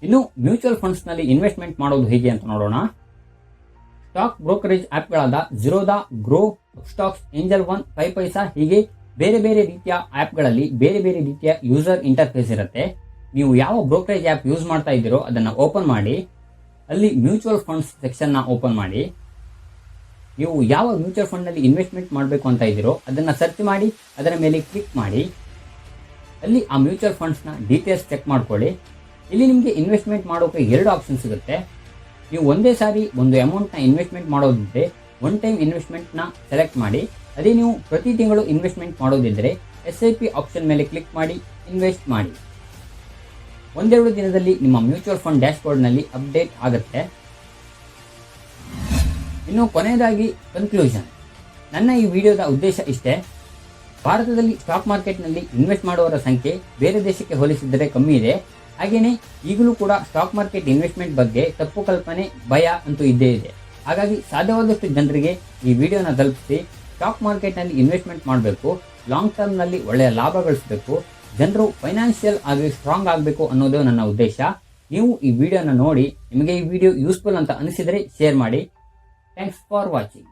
ಇನ್ನು ಮ್ಯೂಚುವಲ್ ಫಂಡ್ಸ್ನಲ್ಲಿ ಇನ್ವೆಸ್ಟ್ಮೆಂಟ್ ಮಾಡೋದು ಹೇಗೆ ಅಂತ ನೋಡೋಣ. Stock brokerage ಆ್ಯಪ್ಗಳಾದ Zerodha Groww stocks Angel One five paisa ಹೀಗೆ ಬೇರೆ ಬೇರೆ ರೀತಿಯ ಆ್ಯಪ್ಗಳಲ್ಲಿ ಬೇರೆ ಬೇರೆ ರೀತಿಯ ಯೂಸರ್ ಇಂಟರ್ಫೇಸ್ ಇರುತ್ತೆ. ನೀವು ಯಾವ ಬ್ರೋಕರೇಜ್ ಆ್ಯಪ್ ಯೂಸ್ ಮಾಡ್ತಾ ಇದ್ದೀರೋ ಅದನ್ನು ಓಪನ್ ಮಾಡಿ. ಅಲ್ಲಿ ಮ್ಯೂಚುವಲ್ ಫಂಡ್ಸ್ ಸೆಕ್ಷನ್ನ ಓಪನ್ ಮಾಡಿ. ನೀವು ಯಾವ ಮ್ಯೂಚುವಲ್ ಫಂಡ್ನಲ್ಲಿ ಇನ್ವೆಸ್ಟ್ಮೆಂಟ್ ಮಾಡಬೇಕು ಅಂತ ಇದ್ದೀರೋ ಅದನ್ನು ಸರ್ಚ್ ಮಾಡಿ, ಅದರ ಮೇಲೆ ಕ್ಲಿಕ್ ಮಾಡಿ. ಅಲ್ಲಿ ಆ ಮ್ಯೂಚುವಲ್ ಫಂಡ್ಸ್ನ ಡೀಟೇಲ್ಸ್ ಚೆಕ್ ಮಾಡ್ಕೊಳ್ಳಿ. ಇಲ್ಲಿ ನಿಮಗೆ ಇನ್ವೆಸ್ಟ್ಮೆಂಟ್ ಮಾಡೋಕೆ ಎರಡು ಆಪ್ಷನ್ ಸಿಗುತ್ತೆ. ನೀವು ಒಂದೇ ಸಾರಿ ಒಂದು ಅಮೌಂಟ್ನ ಇನ್ವೆಸ್ಟ್ಮೆಂಟ್ ಮಾಡೋದಿದ್ರೆ ಒನ್ ಟೈಮ್ ಇನ್ವೆಸ್ಟ್ಮೆಂಟ್ನ ಸೆಲೆಕ್ಟ್ ಮಾಡಿ. ಅದೇ ನೀವು ಪ್ರತಿ ತಿಂಗಳು ಇನ್ವೆಸ್ಟ್ಮೆಂಟ್ ಮಾಡೋದಿದ್ದರೆ ಎಸ್ ಐ ಪಿ ಆಪ್ಷನ್ ಮೇಲೆ ಕ್ಲಿಕ್ ಮಾಡಿ ಇನ್ವೆಸ್ಟ್ ಮಾಡಿ. ಒಂದೆರಡು ದಿನದಲ್ಲಿ ನಿಮ್ಮ ಮ್ಯೂಚುವಲ್ ಫಂಡ್ ಡ್ಯಾಶ್ಬೋರ್ಡ್ನಲ್ಲಿ ಅಪ್ಡೇಟ್ ಆಗುತ್ತೆ. ಇನ್ನು ಕೊನೆಯದಾಗಿ ಕನ್ಕ್ಲೂಷನ್ ನನ್ನ ಈ ವಿಡಿಯೋದ ಉದ್ದೇಶ ಇಷ್ಟೇ. ಭಾರತದಲ್ಲಿ ಸ್ಟಾಕ್ ಮಾರ್ಕೆಟ್ನಲ್ಲಿ ಇನ್ವೆಸ್ಟ್ ಮಾಡುವವರ ಸಂಖ್ಯೆ ಬೇರೆ ದೇಶಕ್ಕೆ ಹೋಲಿಸಿದರೆ ಕಮ್ಮಿ ಇದೆ. ಹಾಗೆಯೇ ಈಗಲೂ ಕೂಡ ಸ್ಟಾಕ್ ಮಾರ್ಕೆಟ್ ಇನ್ವೆಸ್ಟ್ಮೆಂಟ್ ಬಗ್ಗೆ ತಪ್ಪು ಕಲ್ಪನೆ, ಭಯ ಅಂತೂ ಇದ್ದೇ ಇದೆ. ಹಾಗಾಗಿ ಸಾಧ್ಯವಾದಷ್ಟು ಜನರಿಗೆ ಈ ವಿಡಿಯೋನ ತಲುಪಿಸಿ. ಸ್ಟಾಕ್ ಮಾರ್ಕೆಟ್ನಲ್ಲಿ ಇನ್ವೆಸ್ಟ್ಮೆಂಟ್ ಮಾಡಬೇಕು, ಲಾಂಗ್ ಟರ್ಮ್ನಲ್ಲಿ ಒಳ್ಳೆಯ ಲಾಭ ಗಳಿಸಬೇಕು, ಜನರು ಫೈನಾನ್ಷಿಯಲ್ ಆಗಿ ಸ್ಟ್ರಾಂಗ್ ಆಗಬೇಕು ಅನ್ನೋದು ನನ್ನ ಉದ್ದೇಶ. ನೀವು ಈ ವಿಡಿಯೋನ ನೋಡಿ, ನಿಮಗೆ ಈ ವಿಡಿಯೋ ಯೂಸ್ಫುಲ್ ಅಂತ ಅನಿಸಿದರೆ ಶೇರ್ ಮಾಡಿ. Thanks for watching.